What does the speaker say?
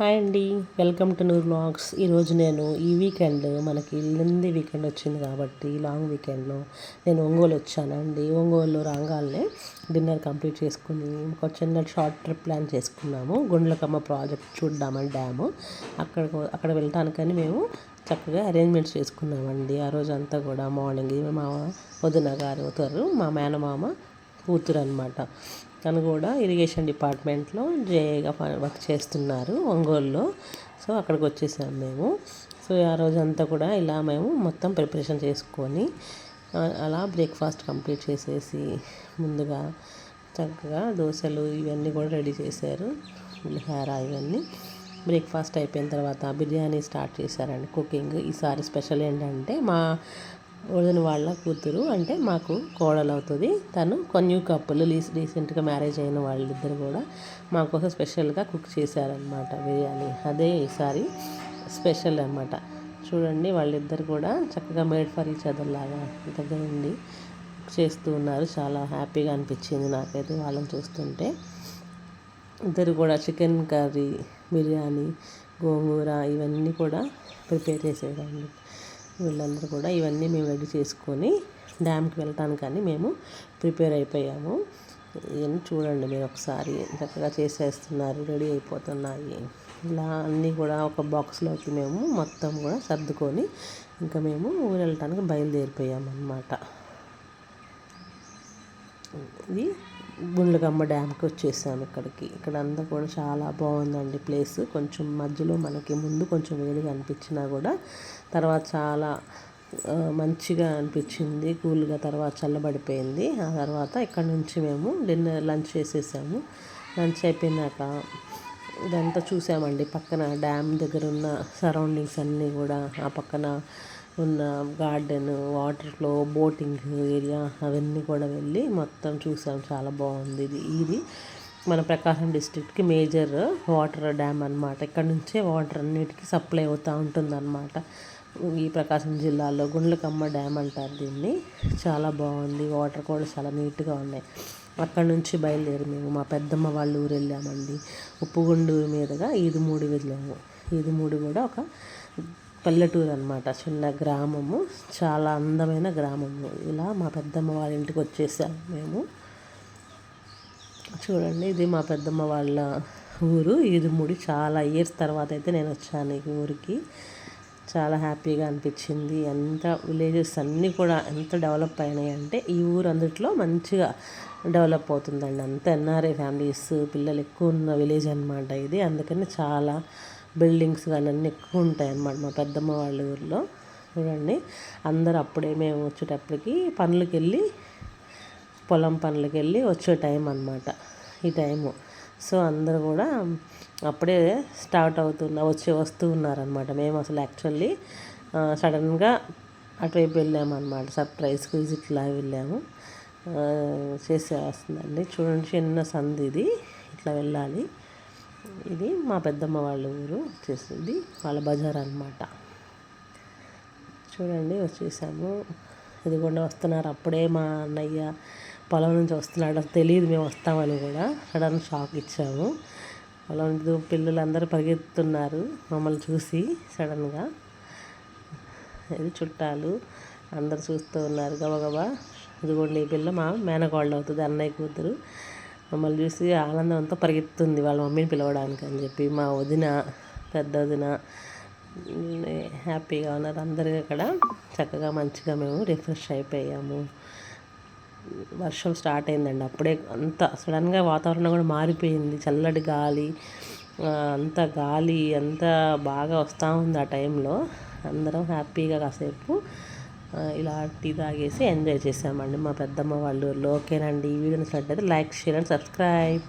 Hi అండి. Welcome to Noor blogs ఈరోజు నేను ఈ వీకెండ్ మనకి లెంది వీకెండ్ వచ్చింది కాబట్టి లాంగ్ వీకెండ్లో నేను ఒంగోలు వచ్చానండి. ఒంగోలు రాగానే డిన్నర్ కంప్లీట్ చేసుకుని ఒక చిన్న షార్ట్ ట్రిప్ ప్లాన్ చేసుకున్నాము. గుండ్లకమ్మ ప్రాజెక్ట్ చూద్దామని డ్యాము. అక్కడ అక్కడ వెళ్ళటానికని మేము చక్కగా అరేంజ్మెంట్స్ చేసుకున్నామండి. ఆ రోజంతా కూడా మార్నింగ్ మా వదిన గారు అవుతారు మా మేనమామ కూతురు అనమాట తను కూడా ఇరిగేషన్ డిపార్ట్మెంట్లో జేఏగా వర్క్ చేస్తున్నారు ఒంగోలులో. సో అక్కడికి వచ్చేసాం మేము. సో ఆ రోజంతా కూడా ఇలా మేము మొత్తం ప్రిపరేషన్ చేసుకొని అలా బ్రేక్ఫాస్ట్ కంప్లీట్ చేసేసి ముందుగా చక్కగా దోశలు ఇవన్నీ కూడా రెడీ చేశారు. పులిహార ఇవన్నీ. బ్రేక్ఫాస్ట్ అయిపోయిన తర్వాత బిర్యానీ స్టార్ట్ చేశారండి కుకింగ్. ఈసారి స్పెషల్ ఏంటంటే మా వదిన వాళ్ళ కూతురు అంటే మాకు కోడలు అవుతుంది తను కొన్ని కప్పులు రీసెంట్గా మ్యారేజ్ అయిన వాళ్ళిద్దరు కూడా మా కోసం స్పెషల్గా కుక్ చేశారనమాట బిర్యానీ. అదే ఈసారి స్పెషల్ అనమాట చూడండి వాళ్ళిద్దరు కూడా చక్కగా మేడ్ ఫర్ ఈచ్ అదర్ లాగా దగ్గర ఉండి కుక్ చేస్తూ ఉన్నారు. చాలా హ్యాపీగా అనిపించింది నాకైతే వాళ్ళని చూస్తుంటే. ఇద్దరు కూడా చికెన్ కర్రీ బిర్యానీ గోంగూర ఇవన్నీ కూడా ప్రిపేర్ చేసేదండి వీళ్ళందరూ కూడా ఇవన్నీ మేము రెడీ చేసుకొని డ్యామ్కి వెళ్ళటానికని మేము ప్రిపేర్ అయిపోయాము. ఇవన్నీ చూడండి మీరు ఒకసారి చక్కగా చేసేస్తున్నారు రెడీ అయిపోతున్నాయి. ఇలా అన్నీ కూడా ఒక బాక్స్లోకి మేము మొత్తం కూడా సర్దుకొని ఇంకా మేము ఊరు వెళ్ళటానికి బయలుదేరిపోయామనమాట ఇది గుండ్లగమ్మ డ్యామ్కి వచ్చేసాము ఇక్కడికి. ఇక్కడ అంతా కూడా చాలా బాగుందండి ప్లేస్. కొంచెం మధ్యలో మనకి ముందు కొంచెం వేడిగా అనిపించినా కూడా తర్వాత చాలా మంచిగా అనిపించింది. కూల్గా తర్వాత చల్లబడిపోయింది. ఆ తర్వాత ఇక్కడ నుంచి మేము డిన్నర్ లంచ్ చేసేసాము. లంచ్ అయిపోయినాక ఇదంతా చూసామండి. పక్కన డ్యామ్ దగ్గర ఉన్న సరౌండింగ్స్ అన్నీ కూడా ఆ పక్కన ఉన్న garden water flow boating area అవన్నీ కూడా వెళ్ళి మొత్తం చూసాం. చాలా బాగుంది ఇది. ఇది మన ప్రకాశం డిస్ట్రిక్ట్కి మేజర్ వాటర్ డ్యామ్ అనమాట ఇక్కడ నుంచే వాటర్ అన్నిటికీ సప్లై అవుతూ ఉంటుందన్నమాట. ఈ ప్రకాశం జిల్లాలో గుండ్లకమ్మ డ్యామ్ అంటారు దీన్ని. చాలా బాగుంది. వాటర్ కూడా చాలా నీట్గా ఉన్నాయి. అక్కడ నుంచి బయలుదేరి మేము మా పెద్దమ్మ వాళ్ళ ఊరు వెళ్ళామండి. ఉప్పుగుండూరు మీదుగా ఈదుమూడి వెళ్ళాము. ఈదుమూడి కూడా ఒక పల్లెటూరు అనమాట చిన్న గ్రామము. చాలా అందమైన గ్రామము. ఇలా మా పెద్దమ్మ వాళ్ళ ఇంటికి వచ్చేసాము మేము. చూడండి ఇది మా పెద్దమ్మ వాళ్ళ ఊరు. ఇది ముడి చాలా ఇయర్స్ తర్వాత అయితే నేను వచ్చాను ఈ ఊరికి. చాలా హ్యాపీగా అనిపించింది. ఎంత విలేజెస్ అన్నీ కూడా ఎంత డెవలప్ అయినాయి అంటే ఈ ఊరు అందుట్లో మంచిగా డెవలప్ అవుతుందండి. అంత ఎన్ఆర్ఐ ఫ్యామిలీస్ పిల్లలు ఎక్కువ ఉన్న విలేజ్ అనమాట ఇది. అందుకని చాలా బిల్డింగ్స్ కానీ అన్నీ ఎక్కువ ఉంటాయి అన్నమాట మా పెద్దమ్మ వాళ్ళ ఊరిలో. చూడండి అందరూ అప్పుడే మేము వచ్చేటప్పటికి పనులకి వెళ్ళి పొలం పనులకి వెళ్ళి వచ్చే టైం అనమాట ఈ టైము. సో అందరూ కూడా అప్పుడే స్టార్ట్ అవుతున్న వచ్చి వస్తూ ఉన్నారనమాట మేము అసలు యాక్చువల్లీ సడన్గా అటువైపు వెళ్ళామన్నమాట. సర్ప్రైజ్కి ఇట్లా వెళ్ళాము. చేసే వస్తుందండి చూడండి చిన్న సంది ఇది. ఇట్లా వెళ్ళాలి. ఇది మా పెద్దమ్మ వాళ్ళ ఊరు వచ్చేసింది వాళ్ళ బజార్ అనమాట చూడండి వచ్చేసాము. ఇది కూడా వస్తున్నారు. అప్పుడే మా అన్నయ్య పొలం నుంచి వస్తున్నాడు. తెలియదు మేము వస్తామని కూడా. సడన్ షాక్ ఇచ్చాము. పొలం పిల్లలందరూ పరిగెత్తున్నారు మమ్మల్ని చూసి సడన్గా. ఇది చుట్టాలు అందరు చూస్తూ ఉన్నారు. గబగబా. ఇదిగోండి ఈ పిల్ల మా మేనకోళ్ళు అవుతుంది అన్నయ్య కూతురు. మమ్మల్ని చూసి ఆనందం అంతా పరిగెత్తుంది వాళ్ళ మమ్మీని పిలవడానికి అని చెప్పి మా వదిన పెద్ద వదిన హ్యాపీగా ఉన్నారు. అందరూ అక్కడ చక్కగా మంచిగా మేము రిఫ్రెష్ అయిపోయాము. వర్షం స్టార్ట్ అయిందండి. అప్పుడే అంత సడన్గా వాతావరణం కూడా మారిపోయింది. చల్లటి గాలి అంత గాలి అంత బాగా వస్తూ ఉంది ఆ టైంలో అందరం హ్యాపీగా కాసేపు ఇలా టీ తాగేసి ఎంజాయ్ చేసామండి మా పెద్దమ్మ వాళ్ళు ఓకేనండి ఈ వీడియో నచ్చినట్లయితే లైక్ షేర్ అండ్ సబ్స్క్రైబ్.